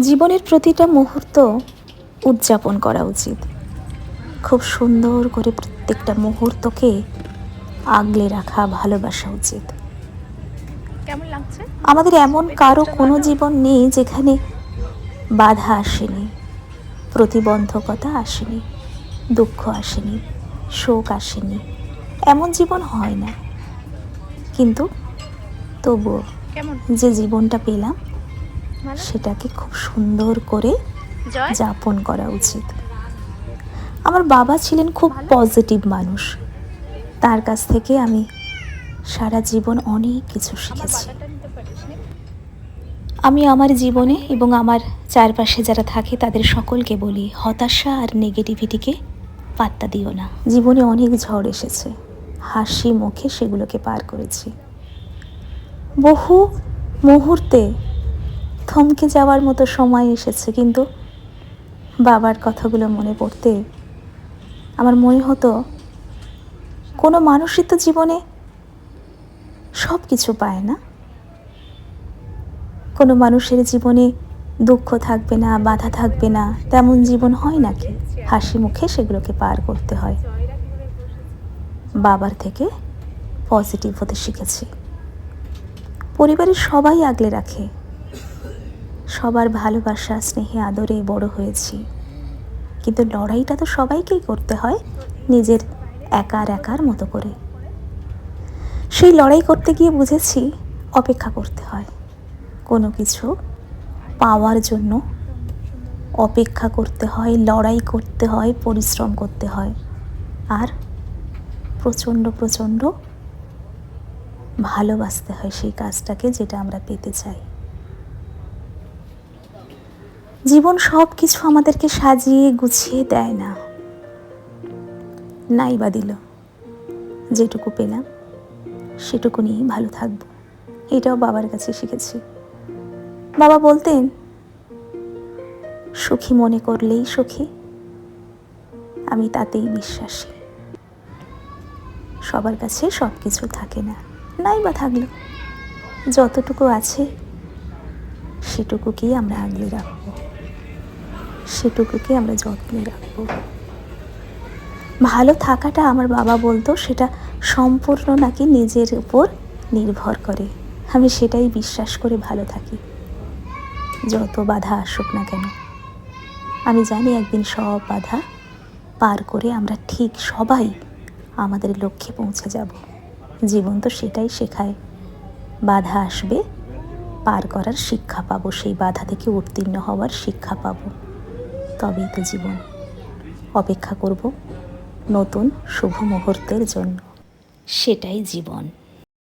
জীবনের প্রতিটা মুহূর্ত উদযাপন করা উচিত। খুব সুন্দর করে প্রত্যেকটা মুহূর্তকে আগলে রাখা ভালোবাসা উচিত। কেমন লাগছে? আমাদের এমন কারও কোনো জীবন নেই যেখানে বাধা আসেনি প্রতিবন্ধকতা আসেনি দুঃখ আসেনি শোক আসেনি। এমন জীবন হয় না। কিন্তু তবুও যে জীবনটা পেলাম সেটাকে খুব সুন্দর করে যাপন করা উচিত। আমার বাবা ছিলেন খুব পজিটিভ মানুষ। তার কাছ থেকে আমি সারা জীবন অনেক কিছু শিখেছি? আমি আমার জীবনে এবং আমার চারপাশে যারা থাকে তাদের সকলকে বলি হতাশা আর নেগেটিভিটিকে পাত্তা দিও না। জীবনে অনেক ঝড় এসেছে। হাসি মুখে সেগুলোকে পার করেছি। বহু মুহূর্তে থমকে যাওয়ার মতো সময় এসেছে, কিন্তু বাবার কথাগুলো মনে পড়তে আমার মনে হতো কোনো মানুষই তো জীবনে সব কিছু পায় না। কোনো মানুষের জীবনে দুঃখ থাকবে না, বাধা থাকবে না, তেমন জীবন হয় নাকি হাসি মুখে সেগুলোকে পার করতে হয়। বাবার থেকে পজিটিভ হতে শিখেছি। পরিবারের সবাই আগলে রাখে। সবার ভালোবাসা, স্নেহে আদরে বড় হয়েছি। কিন্তু লড়াইটা তো সবাইকেই করতে হয়, নিজের একার একার মতো করে। সেই লড়াই করতে গিয়ে বুঝেছি অপেক্ষা করতে হয়। কোনো কিছু পাওয়ার জন্য অপেক্ষা করতে হয়, লড়াই করতে হয়, পরিশ্রম করতে হয়। আর প্রচণ্ড প্রচণ্ড ভালোবাসতে হয় সেই কাজটাকে যেটা আমরা পেতে চাই। জীবন সব কিছু আমাদেরকে সাজিয়ে গুছিয়ে দেয় না। নাই বা দিল। যেটুকু পেলাম, সেটুকু নিয়েই ভালো থাকব। এটাও বাবার কাছে শিখেছি। বাবা বলতেন, সুখী মনে করলেই সুখী। আমি তাতেই বিশ্বাসী। সবার কাছে সব কিছু থাকে না। নাই বা থাকল। যতটুকু আছে, সেটুকুকেই আমরা আগলে রাখব। সেটুকুকে আমরা যত্নে রাখব। ভালো থাকাটা আমার বাবা বলতো, সেটা সম্পূর্ণ নাকি নিজের উপর নির্ভর করে। আমি সেটাই বিশ্বাস করে ভালো থাকি। যত বাধা আসুক না কেন, আমি জানি একদিন সব বাধা পার করে আমরা ঠিক সবাই আমাদের লক্ষ্যে পৌঁছে যাব। জীবন তো সেটাই শেখায়। বাধা আসবে, পার করার শিক্ষা পাবো, সেই বাধা থেকে উত্তীর্ণ হওয়ার শিক্ষা পাবো। তবেই তো জীবন। অপেক্ষা করব নতুন শুভ মুহূর্তের জন্য। সেটাই জীবন।